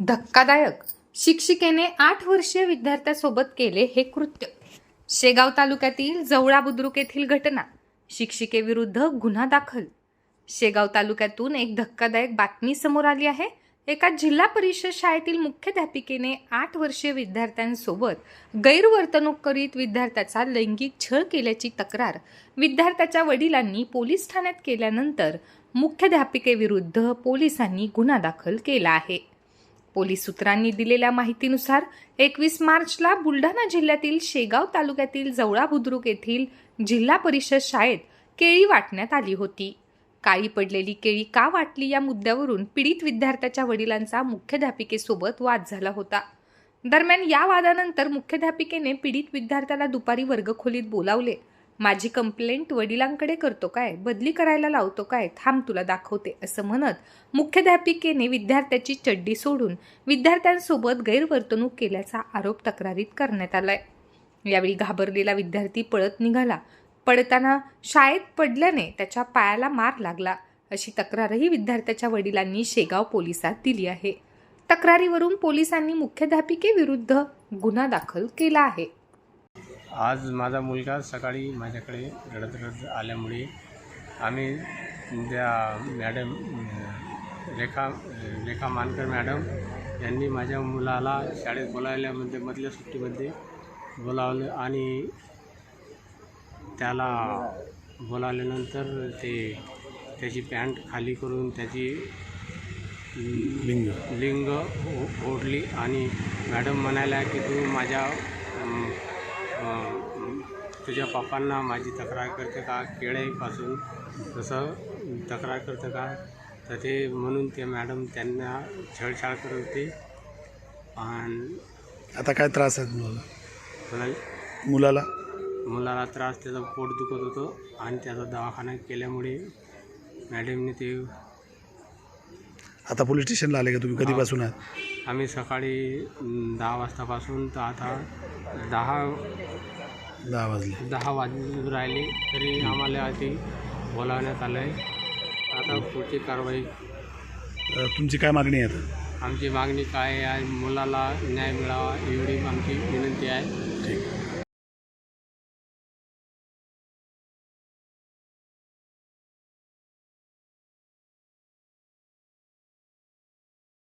धक्कादायक. शिक्षिकेने आठ वर्षीय विद्यार्थ्यासोबत केले हे कृत्य. शेगाव तालुक्यातील जवळा बुद्रुक येथील घटना. शिक्षिकेविरुद्ध गुन्हा दाखल. शेगाव तालुक्यातून एक धक्कादायक बातमी समोर आली आहे. एका जिल्हा परिषद शाळेतील मुख्याध्यापिकेने आठ वर्षीय विद्यार्थ्यांसोबत गैरवर्तणूक करीत विद्यार्थ्याचा लैंगिक छळ केल्याची तक्रार विद्यार्थ्याच्या वडिलांनी पोलीस ठाण्यात केल्यानंतर मुख्याध्यापिकेविरुद्ध पोलिसांनी गुन्हा दाखल केला आहे. पोलीस सूत्रांनी दिलेल्या माहितीनुसार एकवीस मार्चला बुलढाणा जिल्ह्यातील शेगाव तालुक्यातील जवळा बुद्रुक येथील जिल्हा परिषद शाळेत केळी वाटण्यात आली होती. काळी पडलेली केळी का वाटली या मुद्द्यावरून पीडित विद्यार्थ्याच्या वडिलांचा मुख्याध्यापिकेसोबत वाद झाला होता. दरम्यान या वादानंतर मुख्याध्यापिकेने पीडित विद्यार्थ्याला दुपारी वर्गखोलीत बोलावले. माझी कंप्लेंट वडिलांकडे करतो काय? बदली करायला लावतो काय? थांब तुला दाखवते असं म्हणत मुख्याध्यापिकेने विद्यार्थ्याची चड्डी सोडून विद्यार्थ्यांसोबत गैरवर्तणूक केल्याचा आरोप तक्रारीत करण्यात आलाय. यावेळी घाबरलेला विद्यार्थी पळत निघाला. पडताना शाळेत पडल्याने त्याच्या पायाला मार लागला. अशी तक्रारही विद्यार्थ्याच्या वडिलांनी शेगाव पोलिसात दिली आहे. तक्रारीवरून पोलिसांनी मुख्याध्यापिकेविरुद्ध गुन्हा दाखल केला आहे. आज माझा मुलगा सकाळी माझ्याकडे रडत रडत आल्यामुळे आम्ही त्या मॅडम रेखा रेखा मानकर मॅडम यांनी माझ्या मुलाला शाळेत बोलावल्यामध्ये मधल्या सुट्टीमध्ये बोलावलं आणि त्याला बोलावल्यानंतर ते त्याची पॅन्ट खाली करून त्याची लिंग. लिंग ओ- ओढली आणि मॅडम म्हणाल्या की तू माझ्या तुझ्या पप्पांना माझी तक्रार करते का? केळेपासून तसं तक्रार करतं का? तर ते म्हणून ते मॅडम त्यांना छळछाळ करत होते. आणि आता काय त्रास आहे मुलाला मुलाला? मुलाला त्रास त्याचं पोट दुखत होतं आणि त्याचा दवाखाना केल्यामुळे मॅडमने ते आता पोलीस स्टेशनला आले का तुम्ही? कधीपासून आहात? आम्ही सकाळी दहा वाजतापासून तर आता दहा दहा वाजले. दहा वाजून राहिले तरी आम्हाला आधी बोलावण्यात आलं आहे आता पुढची कारवाई. अ, तुमची काय मागणी आहे आता? आमची मागणी काय आहे? मुलाला न्याय मिळावा एवढी आमची विनंती आहे. ठीक.